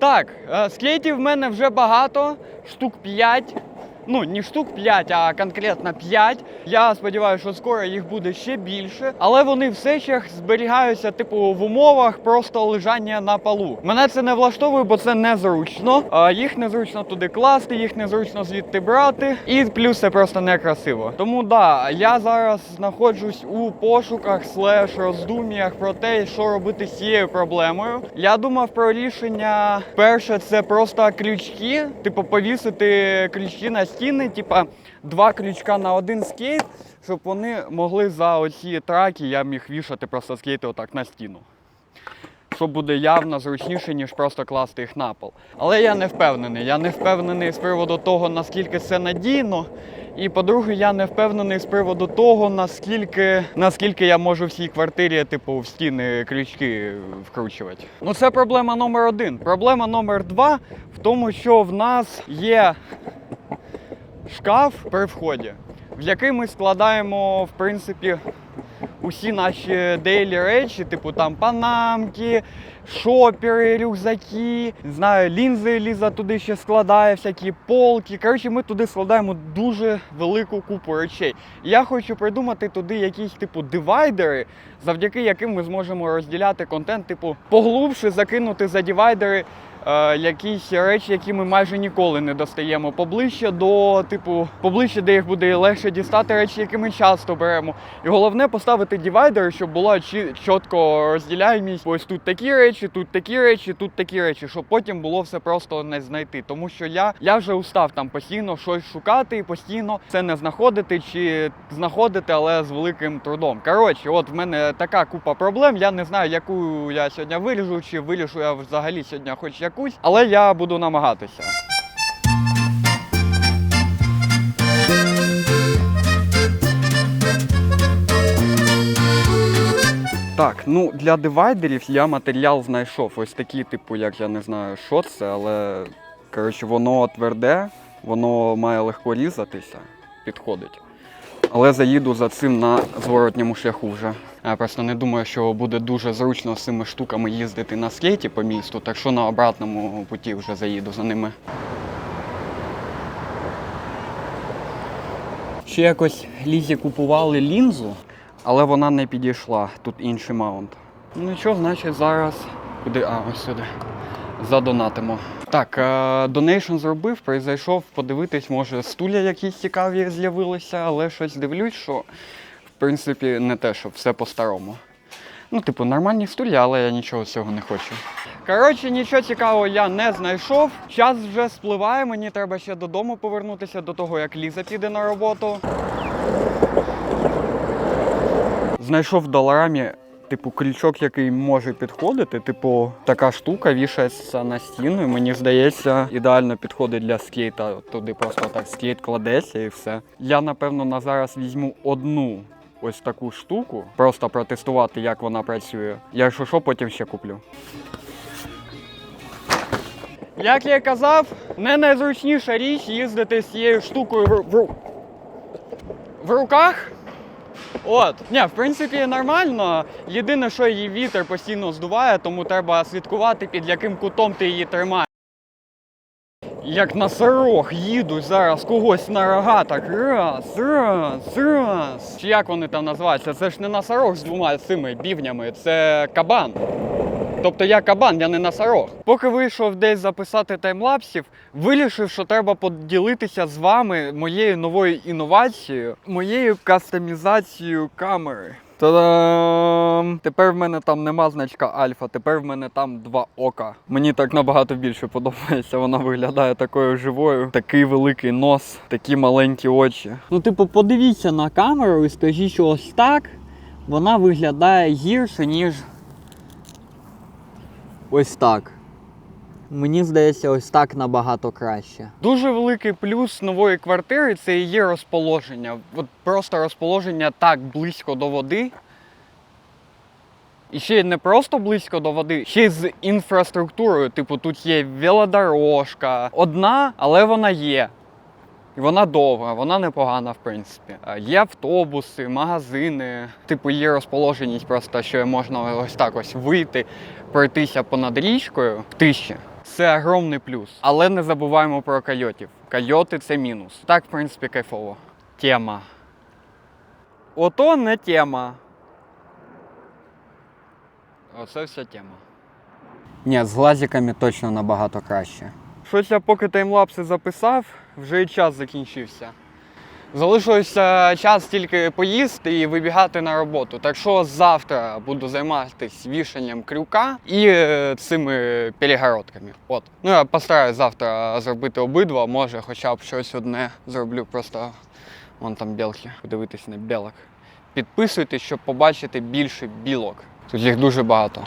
Так, е, скейтів в мене вже багато, штук 5. Ну, не штук 5, а конкретно 5. Я сподіваюся, що скоро їх буде ще більше. Але вони все ще зберігаються, типу, в умовах просто лежання на полу. Мене це не влаштовує, бо це незручно. А їх незручно туди класти, їх незручно звідти брати. І плюс це просто некрасиво. Тому да, я зараз знаходжусь у пошуках слеш роздум'ях про те, що робити з цією проблемою. Я думав про рішення. Перше, це просто крючки, типу повісити крючки на стіни, типа два крючка на один скейт, щоб вони могли за оці траки, я міг вішати просто скейти отак на стіну. Що буде явно зручніше, ніж просто класти їх на пол. Але я не впевнений. Я не впевнений з приводу того, наскільки це надійно. І по-друге, я не впевнений з приводу того, наскільки, наскільки я можу в цій квартирі, типу, в стіни крючки вкручувати. Ну це проблема номер один. Проблема номер два в тому, що в нас є шкаф при вході, в який ми складаємо, в принципі, усі наші дейлі речі, типу там панамки, шопери, рюкзаки, не знаю, лінзи Ліза туди ще складає, всякі полки. Коротше, ми туди складаємо дуже велику купу речей. Я хочу придумати туди якісь типу дивайдери, завдяки яким ми зможемо розділяти контент, типу, поглубше закинути за дивайдери. Е, якісь речі, які ми майже ніколи не достаємо поближче до, типу, поближче, де їх буде легше дістати речі, які ми часто беремо. І головне поставити дивайдер, щоб була чі- чітко розділяємість. Ось тут такі речі, тут такі речі, тут такі речі, щоб потім було все просто не знайти. Тому що я, я вже устав там постійно щось шукати і постійно це не знаходити чи знаходити, але з великим трудом. Коротше, от в мене така купа проблем. Я не знаю, яку я сьогодні виріжу, чи вирішу я взагалі сьогодні хоч якусь, але я буду намагатися. Так, ну для дивайдерів я матеріал знайшов. Ось такий, типу, як я не знаю, що це, але коротше, воно тверде, воно має легко різатися, підходить. Але заїду за цим на зворотньому шляху вже. Я просто не думаю, що буде дуже зручно з цими штуками їздити на скейті по місту, так що на обратному путі вже заїду за ними. Ще якось Лізі купували лінзу, але вона не підійшла. Тут інший маунт. Ну що, значить, зараз куди? А, ось сюди. Задонатимо. Так, е, донейшн зробив, прийшов подивитись, може стуля якісь цікаві з'явилися, але щось дивлюсь, що принципі не те, що все по-старому. Ну, типу, нормальні стулі, але я нічого з цього не хочу. Коротше, нічого цікавого я не знайшов. Час вже спливає, мені треба ще додому повернутися до того, як Ліза піде на роботу. Знайшов в доларамі, типу, крючок, який може підходити. Типу, така штука вішається на стіну, і мені здається, ідеально підходить для скейта. Туди просто так скейт кладеться і все. Я, напевно, на зараз візьму одну ось таку штуку, просто протестувати, як вона працює. Якщо що, потім ще куплю. Як я казав, не найзручніша річ їздити з цією штукою в, в, в руках. От, ні, в принципі, нормально. Єдине, що її вітер постійно здуває, тому треба слідкувати, під яким кутом ти її тримаєш. Як носорог їдуть зараз когось на рога, так раз, раз, раз. Чи як вони там називаються? Це ж не носорог з двома цими бівнями, це кабан. Тобто я кабан, я не носорог. Поки вийшов десь записати таймлапсів, вирішив, що треба поділитися з вами моєю новою інновацією, моєю кастомізацією камери. Та-дам! Тепер в мене там нема значка альфа, тепер в мене там два ока. Мені так набагато більше подобається. Вона виглядає такою живою, такий великий нос, такі маленькі очі. Ну, типу, подивіться на камеру і скажіть, що ось так вона виглядає гірше, ніж ось так. Мені здається, ось так набагато краще. Дуже великий плюс нової квартири це її розположення. От просто розположення так близько до води. І ще не просто близько до води, ще й з інфраструктурою. Типу, тут є велодорожка. Одна, але вона є. І вона довга, вона непогана, в принципі. Є автобуси, магазини. Типу, є розположеність просто, що можна ось так ось вийти, пройтися понад річкою в тиші. Це огромний плюс. Але не забуваємо про койотів. Койоти це мінус. Так, в принципі, кайфово. Тема. Ото не тема. Оце вся тема. Ні, з глазиками точно набагато краще. Щось я поки таймлапси записав, вже і час закінчився. Залишився час тільки поїсти і вибігати на роботу. Так що завтра буду займатися вішанням крюка і е, цими перегородками. От. Ну я постараюсь завтра зробити обидва, може хоча б щось одне зроблю, просто вон там білки, подивитись на білок. Підписуйтесь, щоб побачити більше білок. Тут їх дуже багато.